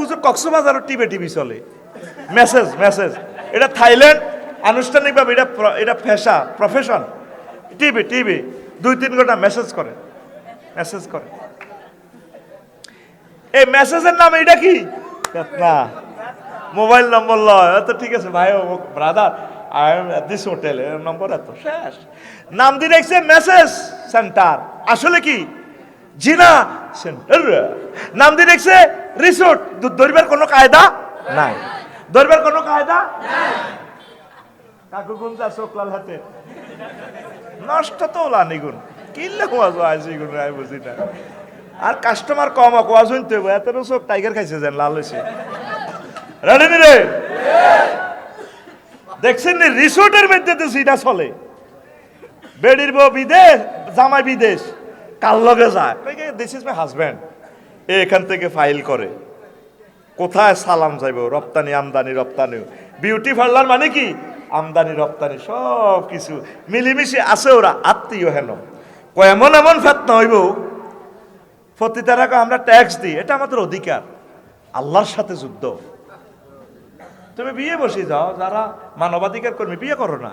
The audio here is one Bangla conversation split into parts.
হুজুর কক্সবাজারও টিভি টিভি চলে। মেসেজ মেসেজ এটা থাইল্যান্ড, আনুষ্ঠানিকভাবে এটা এটা পেশা প্রফেশন টিভি টিভি। দুই, তিন ঘণ্টা মেসেজ করে। মেসেজ করে। এই মেসেজের নাম এটা কি? না। মোবাইল নম্বর লয় তো ঠিক আছে, ভাই, ও brother I am this hotel এর নম্বর এত, শেষ। নাম দিয়ে রেখেছে মেসেজ সেন্টার আসলে কি? জিনা সেন্টার নাম দিয়ে রেখেছে রিসোর্ট? ধরবার কোনো কায়দা নাই। ধরবার কোনো কায়দা কাকু গুণ যা চোখলাল হাতে। নষ্ট তো ওলা নিগুন কিনলে কোয়াজ আইসি গুণ আই বুঝি না। আর কাস্টমার কম কোয়াজ হইতে এত সব টাইগার খাইছে যেন লাল হয়েছে রেডি নি রে দেখছেন নি রিসোর্টের মধ্যে তো সিটা চলে। বেডির বউ বিদেশ জামাই বিদেশ। কার লগে যায়? দিস ইজ মাই হাজব্যান্ড এখান থেকে ফাইল করে। কোথায় সালাম যাইব? রপ্তানি, আমদানি, রপ্তানি। বিউটি পার্লার মানে কি? আমদানি, রপ্তানি, সব কিছু। মিলিমিশে আছে ওরা, আত্মীয় হেন। কয়, এমন এমন ফেতনা হইব টাকা আমরা ট্যাক্স দিই। এটা আমাদের অধিকার। আল্লাহর সাথে যুদ্ধ। তুমি বিয়ে বসে যাও, যারা মানবাধিকার কর্মী, বিয়ে করো না।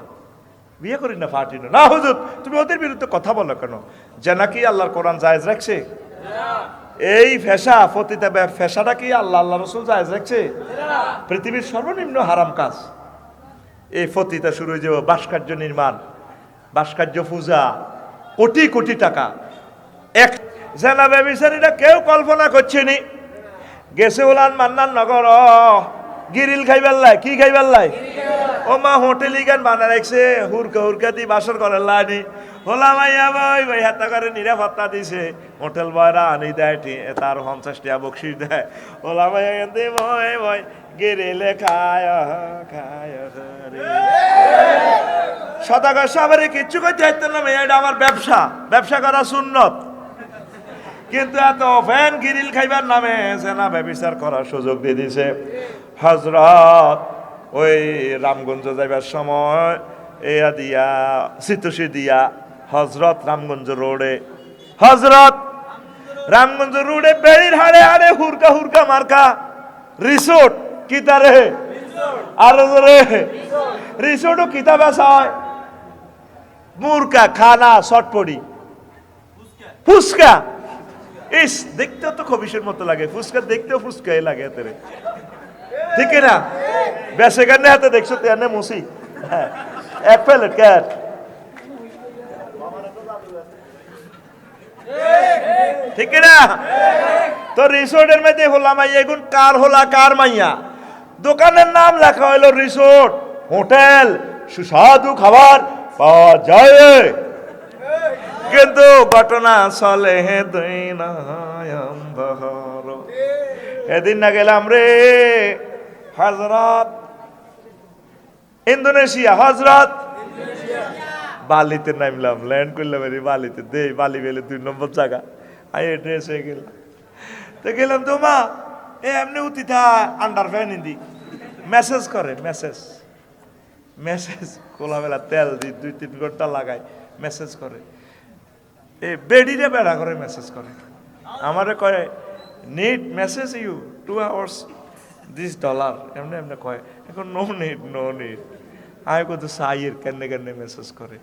বিয়ে করি না পার্টি না। হুজুর, তুমি ওদের বিরুদ্ধে কথা বলো কেন? যে নাকি আল্লাহর কোরআন জায়েজ রাখছে? এই ফেসা, ফতিতে ফেসাটা কি আল্লাহ আল্লাহ রসুল জায়েজ রাখছে পৃথিবীর সর্বনিম্ন হারাম কাজ। এই ফতিতে শুরু হয়ে যাবে ভাস্কর্য নির্মাণ, ভাস্কর্য পূজা, কোটি কোটি টাকা। এক জেলা ব্যবসায়ীরা কেউ কল্পনা করছে নি। গেছে ওলান মান্নান নগর গিরিল খাইবার লাই, কি খাইবার লাই? ও মা হোটেল ইগান বানা রাখছে হুরকা হুরকা দি বাসর করে লানি হোলা মাইয়া বই বই, হাতা করে নিরাপত্তা দিছে। হোটেল বয়রা আনি দেয় তার পঞ্চাশ টাকা বকশিস দেয়। হোলা মাইয়া কিন্তু বই বই, গিরিলে খায় খায় সদাগর সাবারে কিচ্ছু করতে চাইতেন না এটা আমার ব্যবসা। ব্যবসা করা সুন্নত। কিন্তু এত ফ্যান গিরিল খাইবার নামে সেনা ব্যবচার করার সুযোগ দিয়ে দিছে। হজরত ওই রামগঞ্জ যাইবার সময়, এয়া দিয়া, সিতুসি দিয়া হজরত রামগঞ্জ রোডে। হজরত রামগঞ্জ রোডে বেড়ির হাড়ে হাড়ে হুরকা হুরকা মার্কা। রিসোর্ট কি তারে? আর রে, রিসোর্টও কিতা বেচা হয়? মুরকা, খানা চটপড়ি ফুচকা। ইস, দেখতেও তো খবিসের মতো লাগে। ফুচকা দেখতেও ফুচকাই লাগে তেরে ঠিক না? বেসে গানে হাতে দেখছ তো এনে মুসি। প্লেট ক্যাট ঠিক না? তো রিসোর্টের মধ্যে হলা এগুন কার হলা, কার মাইয়া? দোকানের নাম লেখা হইল রিসোর্ট, হোটেল, সুস্বাদু খাবার পাওয়া যায়। কিন্তু ঘটনা চলে হে দুই এদিন না গেলাম রে। হজরত ইন্দোনেশিয়া হজরত বালিতে নামলাম ল্যান্ড করলাম এর বালিতে, দে বালি বেলে দুই নম্বর জায়গা। আই এড্রেস হয়ে গেলাম তো গেলাম তো, মা, এ এমনি উতিথা আন্ডার ফ্যান ইন্দি মেসেজ করে মেসেজ মেসেজ খোলামেলা তেল দি, দুই, তিন ঘণ্টা লাগায় মেসেজ করে। এ বেডিরে বেড়া করে মেসেজ করে। আমারে কয় need message you two hours this dollar এমনি এমনি কয়। এখন নো নিড নো নিড আমি কত সাইয়ের কেনে কেনে মেসেজ করে।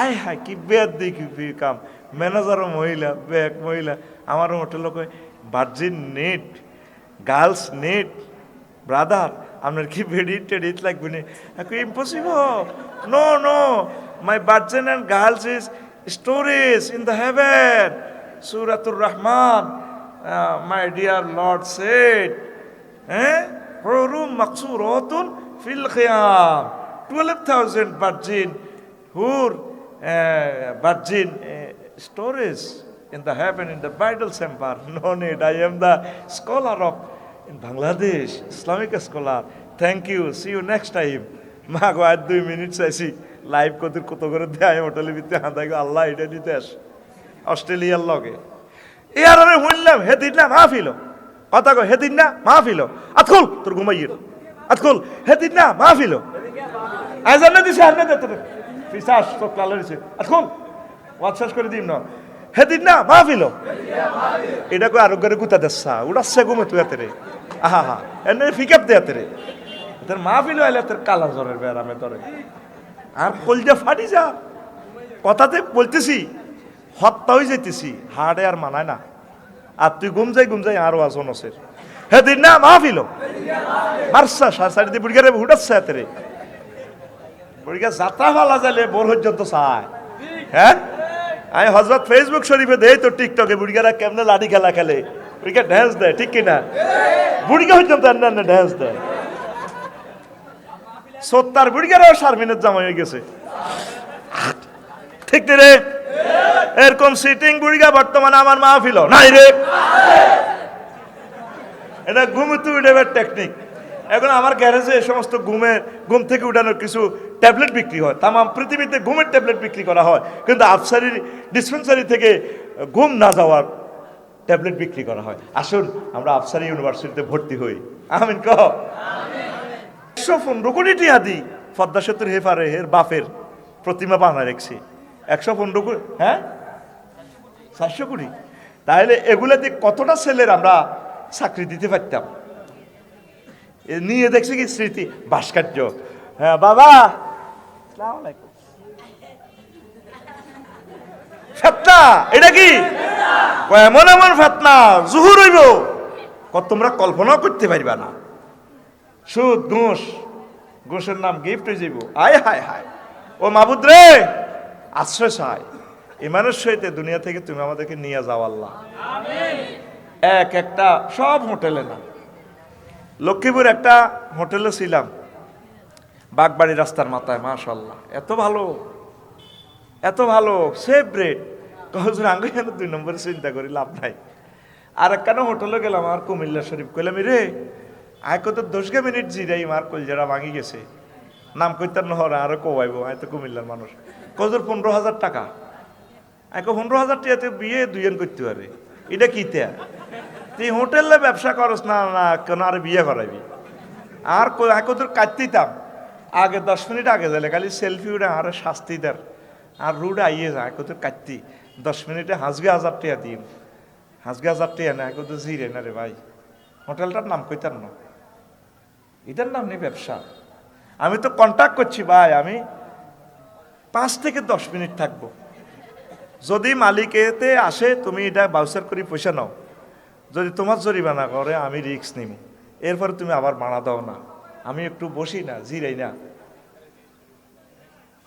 আয় হায়, কি বেদ দি কি কাম? ম্যানেজারও মহিলা ব্যাক মহিলা। আমার হোটেলও কয় virgin net girls net brother আপনার কি বেডি টেডিট লাগবে না? Impossible no no my virgin and girls is storage in the heaven সুরাতুর রহমান মাই ডিয়ার লর্ড সেট হ্যাঁ রুম মাকসুরতুন ফিল খিয়াম টুয়েলভ থাউজেন্ড ভার্জিন হুর virgin storage in the heaven in the bridal chamber. No need. I am the scholar of in Bangladesh, Islamic scholar. Thank you. See you next time. মা গো আর দুই মিনিট চাইছি লাইভ কত কত করে দেয় হোটেলের ভিতরে হাঁদা গো আল্লাহ এটা নিতে আস অস্ট্রেলিয়ার লগে ইয়ার আমি শুনলাম হেদিন না মাহফিল কথা কো হেদিন না মাহফিল আতকুল, তোর ঘুমাইয়ের আতকুল, হেদিন না মাহফিল আজান না দিছে আর না দিতে পিসাস তো কালার দিছে আতকুল, ওয়াজ শেষ করে দিম না। হেদিন না মাহফিল এটা কই আরোগ্যের গুতা দেশা? উড়াচ্ছে ঘুমে তুই হাতে রে। আহা হা এনে ফিকাপ দেয়া তেরে তোর মাহফিল হইলে তোর কালা জ্বরের ব্যারামে ধরে। আর কলজা ফাটি যা। কথাতে বলতেছি, হত্যা হয়ে যাইতেছি। হাড়ে আর মানায় না। আর তুই ঘুম যাই আরও আছো নসের হে দিন না মাহফিল মারসা সাড়ে সাড়ে দিয়ে বুড়িগারে হুটাচ্ছে তেরে বুড়িগা যাত্রা ফালা যাইলে বোর পর্যন্ত চায়। হ্যাঁ? আমি হজরত ফেসবুক শরীফে দেই তো টিকটকে বুড়িগারা কেমনে লাঠি খেলা খেলে? বুড়িগা ড্যান্স দেয়, ঠিক কিনা? বুড়িগা পর্যন্ত অন্যান্য ড্যান্স দেয়। সত্তার বুড়িগারাও শারমিনের জামাই হয়ে গেছে। ঠিক রে? এরকম সিটিং বুড়িগা বর্তমানে আমার মাহফিল নাই রে। এটা ঘুমতে উঠেবার টেকনিক এখন আমার গ্যারেজে এই সমস্ত ঘুমের ঘুম থেকে উঠানোর কিছু ট্যাবলেট বিক্রি হয়। তাম পৃথিবীতে ঘুমের ট্যাবলেট বিক্রি করা হয়। কিন্তু আফসারি ডিসপেন্সারি থেকে ঘুম না যাওয়ার ট্যাবলেট বিক্রি করা হয়। আসুন, আমরা আফসারি ইউনিভার্সিটিতে ভর্তি হই। আমিন, কহ। একশো পনেরো কোটি টিয়া দিই পদ্মা সেতুর হেফারে এর বাফের প্রতিমা বানায় রেখছি। একশো পনেরো হ্যাঁ? চারশো কোটি তাহলে এগুলাতে কতটা ছেলের আমরা চাকরি দিতে পারতাম? নিয়ে দেখছি কি স্মৃতি, ভাস্কর্য। হ্যাঁ বাবা! ফেতনা, এটা কি? এমন এমন ফেতনা, জুহুর হইব। তোমরা কল্পনাও করতে পারবা না। সুদ, ঘুষ, ঘুষের নাম গিফট হয়ে যাইব। আয়, হায় হায়। ও মাবুদ রে, আশ্রয় চাই। ইমানের সহিত দুনিয়া থেকে তুমি আমাদেরকে নিয়ে যাও আল্লাহ। এক একটা, সব হোটেলে না। লক্ষ্মীপুর একটা হোটেলে ছিলাম। বাগবাড়ি রাস্তার মাথায় মাশাল্লাহ এত ভালো। এত ভালো। সেফ রেট কখন আগে যেন দুই নম্বরে চিন্তা করি, লাভ নাই। আর কেন হোটেলে গেলাম, আর কুমিল্লা শরীফ। কইলাম রে আয় কত দশকে মিনিট জিরাই, মার কলজারা ভাঙি গেছে। নাম কইতার নহরে, আরও কোয়াইব আয় তো কুমিল্লার মানুষ। কজোর পনেরো হাজার টাকা। আয় কো পনেরো হাজার টাকাতে বিয়ে দুইজন করতে পারে এটা কি তে? তুই হোটেলে ব্যবসা করস না না, কেন আর বিয়ে করাবি? আর কত কাটতিতাম আগে দশ মিনিট আগে যাইলে, খালি সেলফি উঠে আর শাস্তি দেয় আর রুড আইয়ে যায় কত কাটতি। দশ মিনিটে হাসগে হাজার টাকা দিন হাসগে হাজার টাকা না কত জিরে না রে ভাই। হোটেলটার নাম কইতার না। এটার নাম নেই ব্যবসা। আমি তো কন্ট্যাক্ট করছি ভাই, আমি পাঁচ থেকে দশ মিনিট থাকব। যদি মালিকেতে আসে, তুমি এটা বাউচার করে পয়সা নাও। যদি তোমার জরিমানা করে আমি রিস্ক নিব এরপরে তুমি আবার মানা দাও না। আমি একটু বসি না জিরাই না।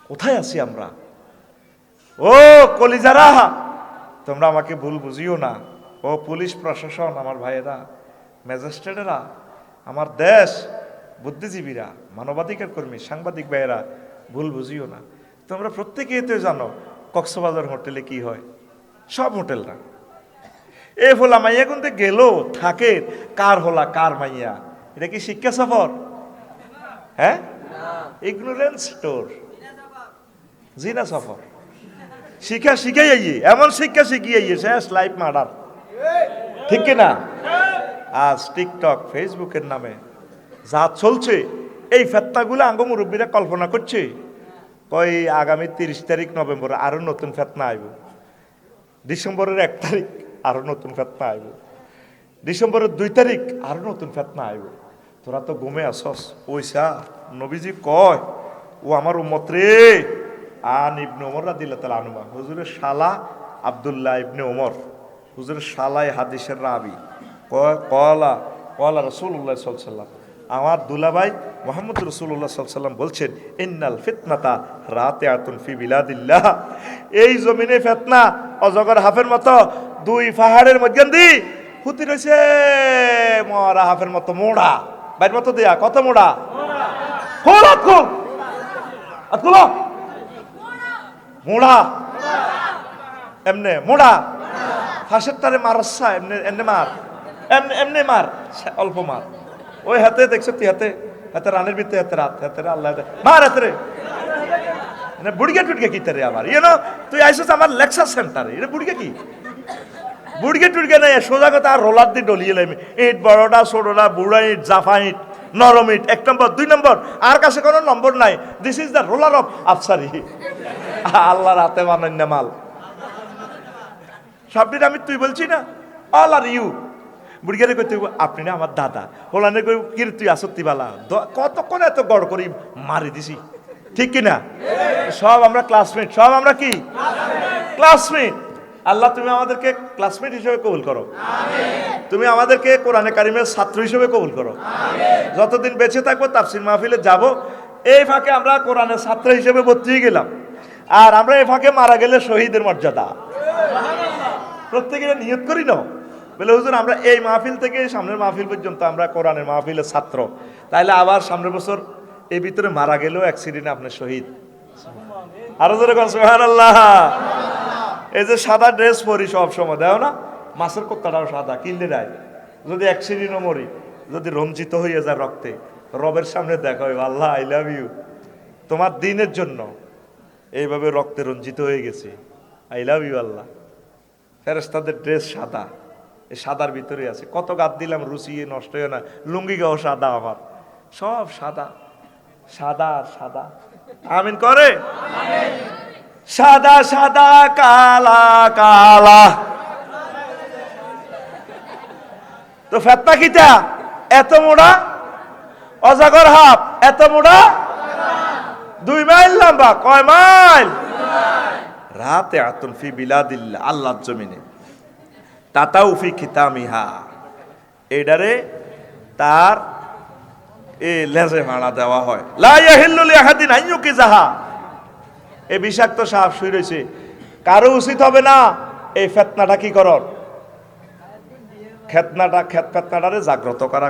কোথায় আছি আমরা? ও, কলিজারা! তোমরা আমাকে ভুল বুঝিও না। ও, পুলিশ প্রশাসন, আমার ভাইয়েরা, ম্যাজিস্ট্রেটেরা, আমার দেশ, বুদ্ধিজীবীরা মানবাধিকার কর্মী সাংবাদিক ভাইয়েরা, ভুল বুঝিও না। তোমরা প্রত্যেকেই তো জানো কক্সবাজার হোটেলে কি হয়? সব হোটেল না এ হোলা মাইয়া কিন্তু গেল? থাকে। কার হোলা, কার মাইয়া? এটা কি শিক্ষা সফর? হ্যাঁ? ইগনোরেন্স স্টোর জিনা সফর। শিক্ষা শিখাই আইয়ে। এমন শিক্ষা শিখিয়ে আইয়ে, শেষ লাইফ মার্ডার ঠিক কি না? আজ টিকটক ফেসবুকের নামে যা চলছে, এই ফেতনাগুলো আঙ্গ মুরব্বীরা কল্পনা করছে। কই আগামী তিরিশ তারিখ নভেম্বর আরও নতুন ফেতনা আইব। ডিসেম্বরের এক তারিখ আরও নতুন ফেতনা আইব। ডিসেম্বরের দুই তারিখ আরও নতুন ফেতনা আইব। তোরা তো ঘুমে আসস ওইসা নবীজি কয়, ও আমার উম্মত রে। আন ইবনে ওমর রাদিল্লাহ তাআলা আনুমা হুজুরের শালা আব্দুল্লাহ ইবনে ওমর হুজুরের শালাই হাদিসের রাবি। কয়, কলা কলা আলাইহি সাল্লাম আমার দুলাভাই মোহাম্মদ রসুল্লাহ সাল্লাম বলছেন, ইন্নাল ফিতনাতা রাতে আতুন ফি বিলাদিল্লাহ। এই জমিনে ফেতনা অজগর হাফের মতো, দুই পাহাড়ের মধ্যে দি হুতি রয়েছে মরা হাফের মতো মোড়া। বাইর মতো দেয়া, কত মোড়া? মোড়া। এমনে মোড়া। ফাঁসের তারে মারসা এমনি এমনি মার। এমনি মার। অল্প মার। ওই হাতে দেখছ তুই হাতে? হাতে রানের ভিতরে, হাতে রাত, হাতে রে আল্লাহ মার হাতে রে। মানে বুড়িয়া টুড়িয়া কি তারে আবার? ইয়ে তুই আইসিস আমার লেকচার সেন্টারে। এটা বুড়িয়া কি? বুড়িয়া টুড়িয়া নাই, সোজা কথা আর রোলার দিয়ে ডলিয়ে লাইমি। ইট বড়টা ছোটটা বুড়া ইট, জাফা ইট, নরম ইট, এক নম্বর, দুই নম্বর। আর কাছে কোনো নম্বর নাই। This is the ruler of Afsari আল্লাহর হাতে মানন্য মাল। সবটির আমি তুই বলছি না। অল আর ইউ বুড়িগারে কইতে আপনি না আমার দাদা। হোলানে কই কিরে তুই আসত্তি বালা কতক্ষণ এত গড় করি মারি দিছি। ঠিক কি না সব আমরা ক্লাসমেট সব আমরা কি? ক্লাসমেট আল্লাহ, তুমি আমাদেরকে ক্লাসমেট হিসেবে কবুল করো। তুমি আমাদেরকে কোরআনে কারিমের ছাত্র হিসেবে কবুল করো। যতদিন বেঁচে থাকব, তাফসির মাহফিলে যাব। এই ফাঁকে আমরা কোরআনের ছাত্র হিসেবে ভর্তি হয়ে গেলাম। আর আমরা এই ফাঁকে মারা গেলে শহীদের মর্যাদা। প্রত্যেকে নিয়ত করি না? বলে, হুজুর, আমরা এই মাহফিল থেকে সামনের মাহফিল পর্যন্ত আমরা কোরআনের মাহফিলের ছাত্র। তাইলে আবার সামনের বছর এই ভিতরে মারা গেলেও অ্যাক্সিডেন্ট আপনার শহীদ। আরও জোরে কন, সুবহানাল্লাহ। এই যে সাদা ড্রেস পরি সব সময় দেও না? মাছের কোত্তাটাও সাদা, কিনলে দেয় যদি অ্যাক্সিডেন্টও মরি, যদি রঞ্জিত হয়ে যায় রক্তে, রবের সামনে দেখা হয় আল্লাহ আই লাভ ইউ তোমার দিনের জন্য এইভাবে রক্তে রঞ্জিত হয়ে গেছে। I love you Allah. ফেরেস্তাদের ড্রেস সাদা। সাদার ভিতরে আছে। কত গাত দিলাম রুচিয়ে নষ্ট হয়ে না। লুঙ্গি গাও সাদা আমার। সব সাদা। সাদা আর সাদা। আমিন করে? সাদা সাদা, কালা কালা। তো ফেতনা কিটা এত মোড়া? অজাগর হাফ এত মোড়া? দুই মাইল লম্বা। কয় মাইল? রাতে আতুন ফি বিলাদিল্লা আল্লাহর জমিনে। তাতাউ ফি খিতামিহা। এডারে তার এ লেজে ভাড়া দেওয়া হয়। লা ইয়াহিল্লু লিআহাদিন কি যাহা এই বিষাক্ত সাপ শুই রয়েছে। কারও উচিত হবে না এই ফেতনাটা কি করর খেতনাটা খেত ফেতনাটারে জাগ্রত করা